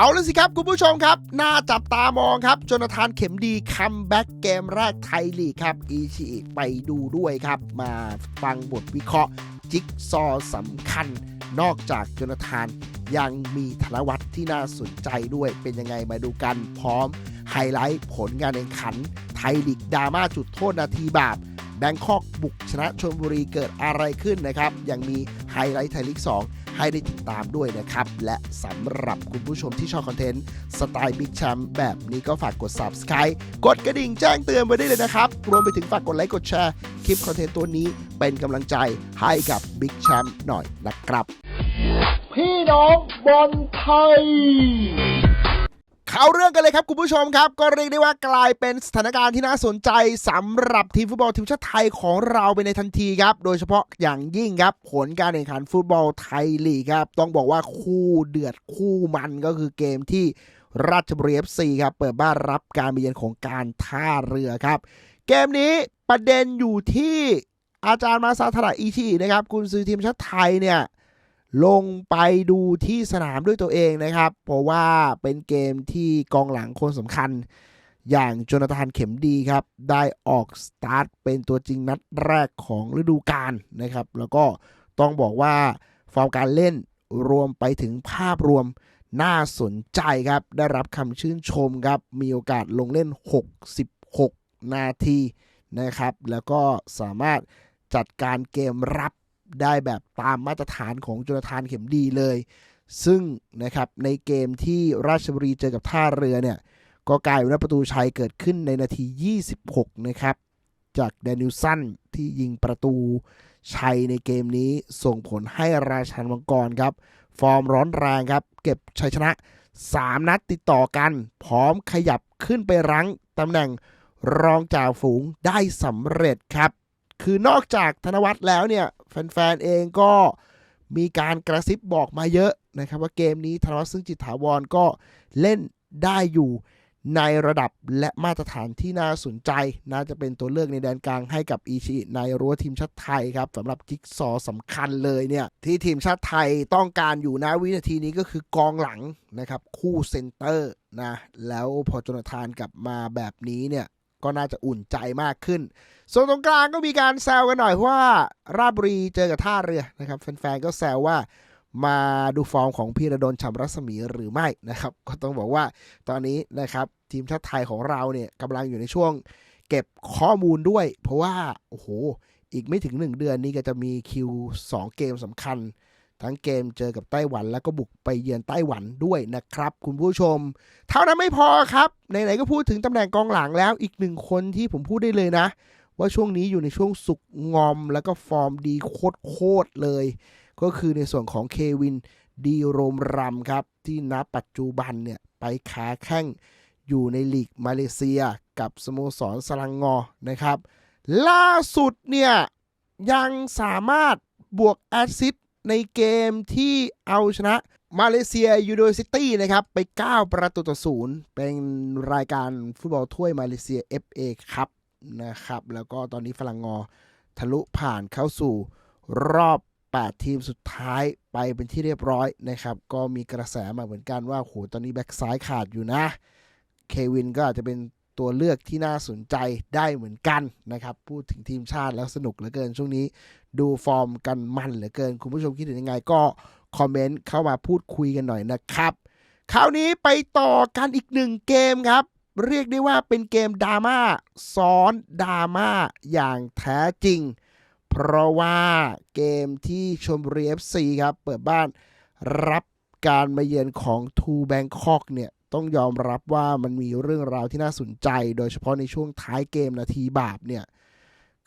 เอาละสิครับคุณผู้ชมครับ น่าจับตามองครับจนาธานเข็มดีคัมแบ็กเกมแรกไทยลีกครับอีชีไปดูด้วยครับ มาฟังบทวิเคราะห์ จิ๊กซอสำคัญ นอกจากจนาธานยังมีธนวัฒน์ที่น่าสนใจด้วยเป็นยังไงมาดูกันพร้อม ไฮไลท์ผลงานแข่งขัน ไทยลีกดราม่าจุดโทษนาทีบาปแบงคอกบุกชนะชลบุรีเกิดอะไรขึ้นนะครับ ยังมีไฮไลท์ไทยลีก 2 ให้ได้ติดตามด้วยนะครับ และสำหรับคุณผู้ชมที่ชอบคอนเทนต์สไตล์บิ๊กแชมป์แบบนี้ก็ฝากกด Subscribe กดกระดิ่งแจ้งเตือนไว้ได้เลยนะครับ รวมไปถึงฝากกดไลค์กดแชร์คลิปคอนเทนต์ตัวนี้เป็นกำลังใจให้กับบิ๊กแชมป์หน่อยนะครับ พี่น้องบอลไทย เข้าเรื่องกันเลยครับคุณผู้ชมครับ ก็เรียกได้ว่ากลายเป็นสถานการณ์ที่น่าสนใจสำหรับทีมฟุตบอลทีมชาติไทยของเราไปในทันทีครับ โดยเฉพาะอย่างยิ่งครับ ผลการแข่งขันฟุตบอลไทยลีกครับ ต้องบอกว่าคู่เดือดคู่มันก็คือเกมที่ราชบุรีเอฟซีครับ เปิดบ้านรับการมาเยือนของการท่าเรือครับ เกมนี้ประเด็นอยู่ที่อาจารย์มาซาทาระอิชินะครับกุนซือทีมชาติไทยเนี่ย ลงไปดูที่สนามด้วยตัวเองนะครับ เพราะว่าเป็นเกมที่กองหลังคนสำคัญ อย่างโจนาธานเข็มดีครับ ได้ออกสตาร์ทเป็นตัวจริงนัดแรกของฤดูกาลนะครับ แล้วก็ต้องบอกว่าฟอร์มการเล่นรวมไปถึงภาพรวมน่าสนใจครับ ได้รับคำชื่นชมครับ มีโอกาสลงเล่น 66 นาทีนะครับ แล้วก็สามารถจัดการเกมรับ ได้แบบตามมาตรฐานของจนาธานเข็มดีเลย ซึ่งนะครับในเกมที่ราชบุรีเจอกับท่าเรือเนี่ยก็กลายเป็นประตูชัยเกิดขึ้นในนาที 26 นะครับ จากแดนิลสันที่ยิงประตูชัยในเกมนี้ส่งผลให้ราชันมังกรครับ ฟอร์มร้อนแรงครับ เก็บชัยชนะ 3 นัดติดต่อกัน พร้อมขยับขึ้นไปรั้งตำแหน่งรองจ่าฝูงได้สำเร็จครับ คือนอกจากธนวัฒน์แล้วเนี่ย แฟนๆเองก็มีการกระซิบบอกมาเยอะนะครับ ว่าเกมนี้ธนวัฒน์ซึ่งจิตถาวรก็เล่นได้อยู่ในระดับและมาตรฐานที่น่าสนใจ น่าจะเป็นตัวเลือกในแดนกลางให้กับอีชิในรั้วทีมชาติไทยครับสำหรับจิ๊กซอว์สำคัญเลยเนี่ย ที่ทีมชาติไทยต้องการอยู่ณวินาทีนี้ก็คือกองหลังนะครับ คู่เซนเตอร์นะ แล้วพอจนาธานกลับมาแบบนี้เนี่ย ก็น่าจะอุ่นใจมากขึ้น ส่วนตรงกลางก็มีการแซวกันหน่อยว่า ราบุรีเจอกับท่าเรือนะครับแฟนๆก็แซวว่ามาดูฟอร์มของพีระดนฉ่ำรัศมีหรือไม่นะครับ ก็ต้องบอกว่าตอนนี้นะครับทีมชาติไทยของเราเนี่ยกำลังอยู่ในช่วงเก็บข้อมูลด้วย เพราะว่า โอ้โห อีกไม่ถึง 1 เดือนนี้ก็จะมีคิว 2 เกมสำคัญ ทั้งเกมเจอกับไต้หวันแล้วก็บุกไปเยือนไต้หวันด้วยนะครับ คุณผู้ชม เท่านั้นไม่พอครับไหนๆก็พูดถึงตำแหน่งกองหลังแล้วอีกหนึ่งคนที่ผมพูดได้เลยนะ ว่าช่วงนี้อยู่ในช่วงสุกงอมแล้วก็ฟอร์มดีโคตรๆเลย ก็คือในส่วนของเควินดีโรมรัมครับ ที่ณปัจจุบันเนี่ยไปขาแข้งอยู่ในลีกมาเลเซียกับสโมสรสลังงอนะครับ ล่าสุดเนี่ยยังสามารถบวกแอซิส ในเกมที่เอาชนะมาเลเซียยู i น r ซิตี้นะครับ ไป 9 ประตูต่อศูนย์เป็นรายการฟุตบอลถ้วยมาเลเซีย FA ครับนะครับ แล้วก็ตอนนี้ฝรั่งงอทะลุผ่านเข้าสู่รอบ 8 ทีมสุดท้ายไปเป็นที่เรียบร้อยนะครับ ก็มีกระแสมาเหมือนกันว่าโหตอนนี้แบ็กซ้ายขาดอยู่นะ เควินก็อาจจะเป็นตัวเลือกที่น่าสนใจได้เหมือนกันนะครับ พูดถึงทีมชาติแล้วสนุกเหลือเกินช่วงนี้ ดูฟอร์มกันมันเหลือเกิน คุณผู้ชมคิดเห็นยังไงก็คอมเมนต์เข้ามาพูดคุยกันหน่อยนะครับ คราวนี้ไปต่อกันอีกหนึ่งเกมครับ เรียกได้ว่าเป็นเกมดราม่าซ้อนดราม่าอย่างแท้จริง เพราะว่าเกมที่ชมบุรี FC ครับ เปิดบ้านรับการมาเยือนของทูแบงคอกเนี่ยต้องยอมรับว่ามันมีเรื่องราวที่น่าสนใจ โดยเฉพาะในช่วงท้ายเกมนาทีบาปเนี่ย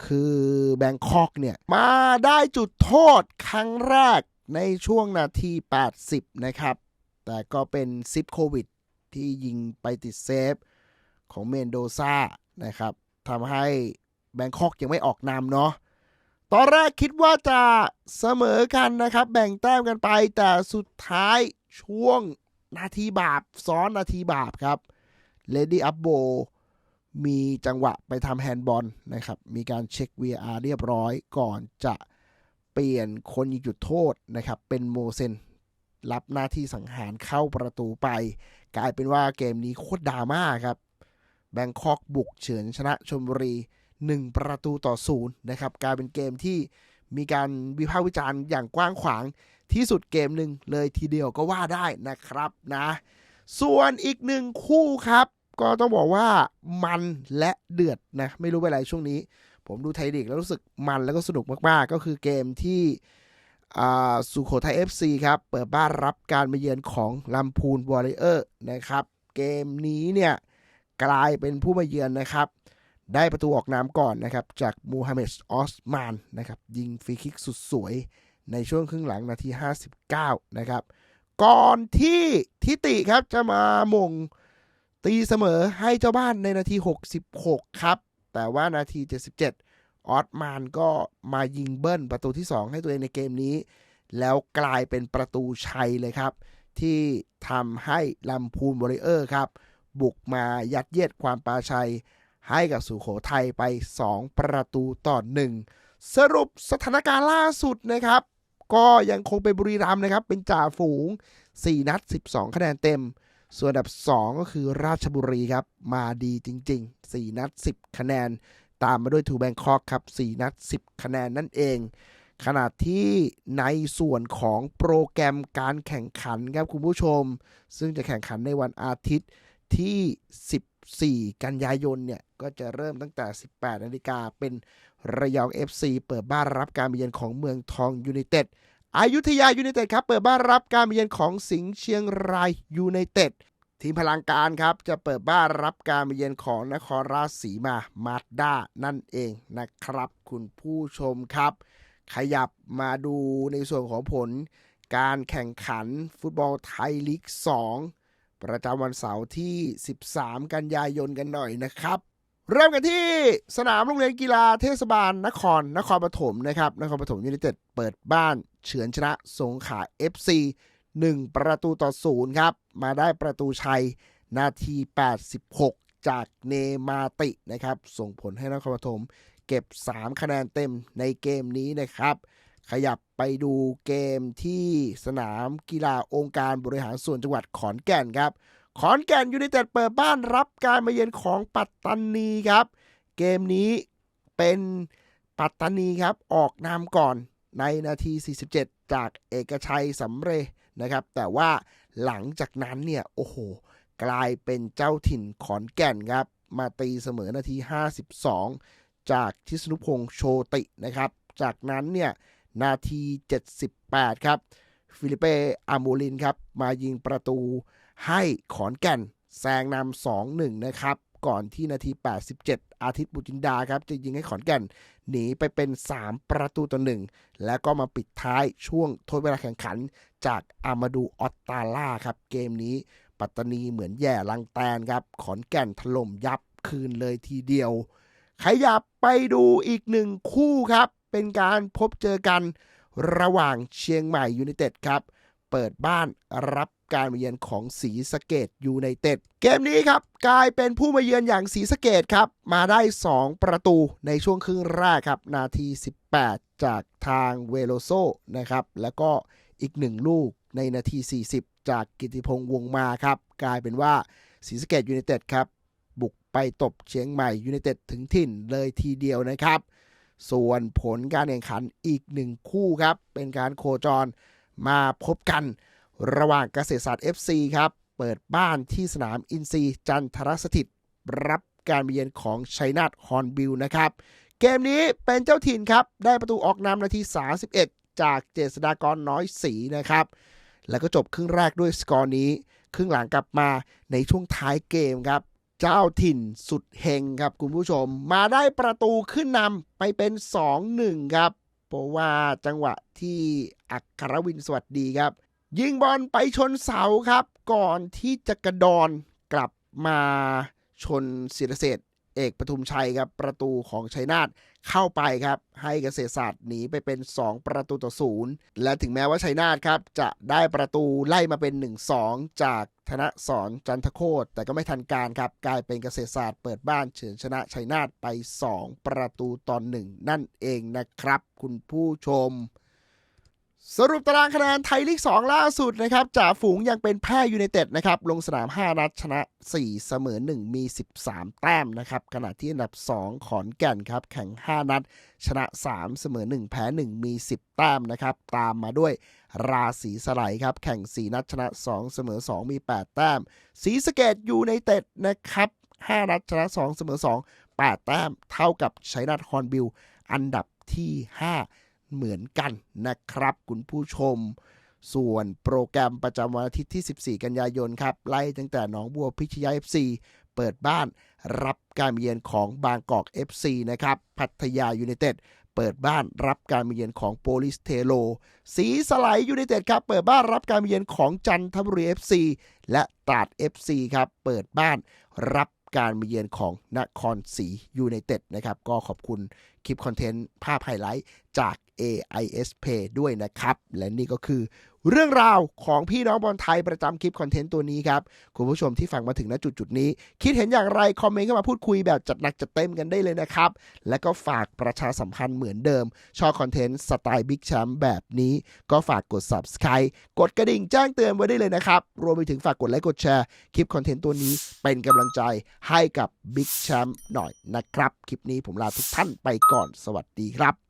คือแบงคอกเนี่ย มาได้จุดโทษครั้งแรกในช่วงนาที 80 นะครับ แต่ก็เป็นซิปโควิดที่ยิงไปติดเซฟของเมนโดซานะครับทำให้แบงคอกยังไม่ออกนำเนาะตอนแรกคิดว่าจะเสมอกันนะครับ แบ่งแต้มกันไป แต่สุดท้ายช่วงนาทีบาป ซ้อนนาทีบาปครับเลดี้อัพโบ มีจังหวะไปทำแฮนด์บอลนะครับ มีการเช็ค VR เรียบร้อยก่อนจะเปลี่ยนคนยิงจุดโทษนะครับ เป็นโมเซนรับหน้าที่สังหารเข้าประตูไป กลายเป็นว่าเกมนี้โคตรดราม่าครับ แบงคอกบุกเฉือนชนะชลบุรี 1 ประตูต่อศูนย์นะครับกลายเป็นเกมที่มีการวิพากษ์วิจารณ์อย่างกว้างขวางที่สุดเกมหนึ่งเลยทีเดียวก็ว่าได้นะครับนะ ส่วนอีกหนึ่งคู่ครับ ก็ต้องบอกว่ามันและเดือดนะ ไม่รู้เป็นไรช่วงนี้ ผมดูไทยลีกแล้วรู้สึกมันแล้วก็สนุกมากๆ ก็คือเกมที่สุโขทัย FC ครับ เปิดบ้านรับการมาเยือนของลำพูนวอริเออร์นะครับ เกมนี้เนี่ยกลายเป็นผู้มาเยือนนะครับ ได้ประตูออกนามก่อนนะครับ จากมูฮัมเหม็ดออสมานนะครับ ยิงฟรีคิกสุดสวยในช่วงครึ่งหลังนาที 59 นะครับ ก่อนที่ทิติครับจะมาหมง ตีเสมอให้เจ้าบ้านในนาที 66 ครับ แต่ว่านาที 77 ออสมานก็มายิงเบิ้ลประตูที่ 2 ให้ตัวเองในเกมนี้ แล้วกลายเป็นประตูชัยเลยครับ ที่ทำให้ลำพูนบริเออร์ครับ บุกมายัดเยียดความปาชัย ให้กับสุโขทัยไป 2 ประตูต่อ 1 สรุปสถานการณ์ล่าสุดนะครับ ก็ยังคงเป็นบุรีรัมย์นะครับ เป็นจ่าฝูง 4 นัด 12 คะแนนเต็ม ส่วนอันดับ 2 ก็คือราชบุรีครับ มาดีจริง ๆ 4 นัด 10 คะแนน ตามมาด้วยทูแบงคอกครับ 4 นัด 10 คะแนนนั่นเอง ขณะที่ในส่วนของโปรแกรมการแข่งขันครับคุณผู้ชม ซึ่งจะแข่งขันในวันอาทิตย์ที่ 14 กันยายนเนี่ย ก็จะเริ่มตั้งแต่ 18 นาฬิกาเป็นระยอง FC เปิดบ้านรับการเยือนของเมืองทองยูไนเต็ด อายุทยายูไนเต็ดครับ เปิดบ้านรับการมาเยือนของสิงห์เชียงรายยูไนเต็ดทีมพลังการครับ จะเปิดบ้านรับการมาเยือนของนครราชสีมามาดด้านั่นเองนะครับ คุณผู้ชมครับ ขยับมาดูในส่วนของผล การแข่งขันฟุตบอลไทยลีก 2 ประจำวันเสาร์ที่ 13 กันยายนกันหน่อยนะครับ เริ่มกันที่สนามโรงเรียนกีฬาเทศบาลนครนครปฐมนะครับนครปฐมยูไนเต็ดเปิดบ้านเฉือนชนะสงขลา FC 1 ประตูต่อศูนย์ครับ มาได้ประตูชัยนาที 86 จากเนมาตินะครับ ส่งผลให้นครปฐมเก็บ 3 คะแนนเต็มในเกมนี้นะครับ ขยับไปดูเกมที่สนามกีฬาองค์การบริหารส่วนจังหวัดขอนแก่นครับ ขอนแก่นยูไนเต็ดเปิดบ้านรับการมาเยือนของปัตตานีครับ เกมนี้เป็นปัตตานีครับ ออกนามก่อนในนาที 47 จากเอกชัยสำเรจนะครับ แต่ว่าหลังจากนั้นเนี่ย โอ้โห กลายเป็นเจ้าถิ่นขอนแก่นครับ มาตีเสมอนาที 52 จากทิศนุพงษ์โชตินะครับ จากนั้นเนี่ยนาที 78 ครับ ฟิลิเป้อามูลินครับ มายิงประตู ให้ขอนแก่นแซงนำ2-1 นะครับ ก่อนที่นาที 87 อาทิตย์บุจินดาครับ จะยิงให้ขอนแก่นหนีไปเป็น 3 ประตูต่อหนึ่งแล้วก็มาปิดท้ายช่วงทดเวลาแข่งขัน จากอามาดูออตตาล่าครับ เกมนี้ปัตตานีเหมือนแย่ลังแตนครับ ขอนแก่นถล่มยับคืนเลยทีเดียว ขยับไปดูอีกหนึ่งคู่ครับ เป็นการพบเจอกันระหว่างเชียงใหม่ยูไนเต็ดครับ เปิดบ้านรับการมาเยือนของศรีสะเกดยูไนเต็ดเกมนี้ครับกลายเป็นผู้มาเยือนอย่างศรีสะเกดครับ มาได้ 2 ประตูในช่วงครึ่งแรกครับ นาที 18 จากทางเวโลโซนะครับ แล้วก็อีกหนึ่งลูกในนาที 40 จากกิติพงษ์วงมาครับ กลายเป็นว่าศรีสะเกดยูไนเต็ดครับ บุกไปตบเชียงใหม่ยูไนเต็ดถึงถิ่นเลยทีเดียวนะครับ ส่วนผลการแข่งขันอีกหนึ่งคู่ครับ เป็นการโคจร มาพบกันระหว่างเกษตรศาสตร์ FC ครับ เปิดบ้านที่สนามอินซีจันทรสถิต รับการเยือนของชัยนาทฮอนบิลนะครับ เกมนี้เป็นเจ้าถิ่นครับ ได้ประตูออกนำนาที 31 จากเจษฎากรน้อยศรีนะครับ แล้วก็จบครึ่งแรกด้วยสกอร์นี้ ครึ่งหลังกลับมาในช่วงท้ายเกมครับ เจ้าถิ่นสุดเฮงครับคุณผู้ชม มาได้ประตูขึ้นนำไปเป็น 2-1 ครับ เพราะว่าจังหวะที่อัครวินสวัสดีครับ ยิงบอลไปชนเสาครับ ก่อนที่จะกระดอนกลับมาชนศิรเศษ เอกปทุมชัยครับประตูของชัยนาทเข้าไปครับ ให้เกษตรศาสตร์หนีไปเป็น 2 ประตูต่อศูนย์และถึงแม้ว่าชัยนาทครับ จะได้ประตูไล่มาเป็น 1-2 จากธนสรจันทโคตแต่ก็ไม่ทันการครับ กลายเป็นเกษตรศาสตร์เปิดบ้านเฉือนชนะชัยนาทไป 2 ประตูต่อหนึ่งนั่นเองนะครับ คุณผู้ชม สรุปตารางคะแนนไทยลีก 2 ล่าสุดนะครับจ่าฝูงยังเป็นแพร่ยูไนเต็ดนะครับ ลงสนาม 5 นัดชนะ 4 เสมอ 1 มี 13 แต้มนะครับ ขณะที่อันดับ 2 ขอนแก่นครับ แข่ง 5 นัด ชนะ 3 เสมอ 1 แพ้ 1 มี 10 แต้มนะครับ ตามมาด้วยราศีสไลด์ครับ แข่ง 4 นัดชนะ 2 เสมอ 2 มี 8 แต้มศรีสะเกดยูไนเต็ดนะครับ 5 นัดชนะ 2 เสมอ 2 8 แต้ม เท่ากับชัยนาทฮอนบิลอันดับที่ 5 เหมือนกันนะครับคุณผู้ชม ส่วนโปรแกรมประจำวันอาทิตย์ที่ 14 กันยายนครับ ไล่ตั้งแต่หนองบัวพิชยา FC เปิดบ้านรับการมาเยือนของบางกอก FC นะครับ พัทยายูไนเต็ดเปิดบ้านรับการมาเยือนของโปลิสเทโล สีสไลด์ยูไนเต็ดครับ เปิดบ้านรับการมาเยือนของจันทบุรี FC และตราด FC ครับ เปิดบ้านรับการมาเยือนของนครศรียูไนเต็ดนะครับ ก็ขอบคุณคลิปคอนเทนต์ภาพไฮไลท์จาก AIS Pay ด้วยนะครับ และนี่ก็คือเรื่องราวของพี่น้องบอลไทยประจำคลิปคอนเทนต์ตัวนี้ครับ คุณผู้ชมที่ฟังมาถึงณจุดจุดนี้ คิดเห็นอย่างไร คอมเมนต์เข้ามาพูดคุยแบบจัดหนักจัดเต็มกันได้เลยนะครับ และก็ฝากประชาสัมพันธ์เหมือนเดิม ชอบคอนเทนต์สไตล์บิ๊กแชมป์แบบนี้ ก็ฝากกด subscribe กดกระดิ่งแจ้งเตือนไว้ได้เลยนะครับ รวมไปถึงฝากกดไลค์กดแชร์คลิปคอนเทนต์ตัวนี้เป็นกำลังใจให้กับบิ๊กแชมป์หน่อยนะครับคลิปนี้ผมลาทุกท่านไปก่อนสวัสดีครับ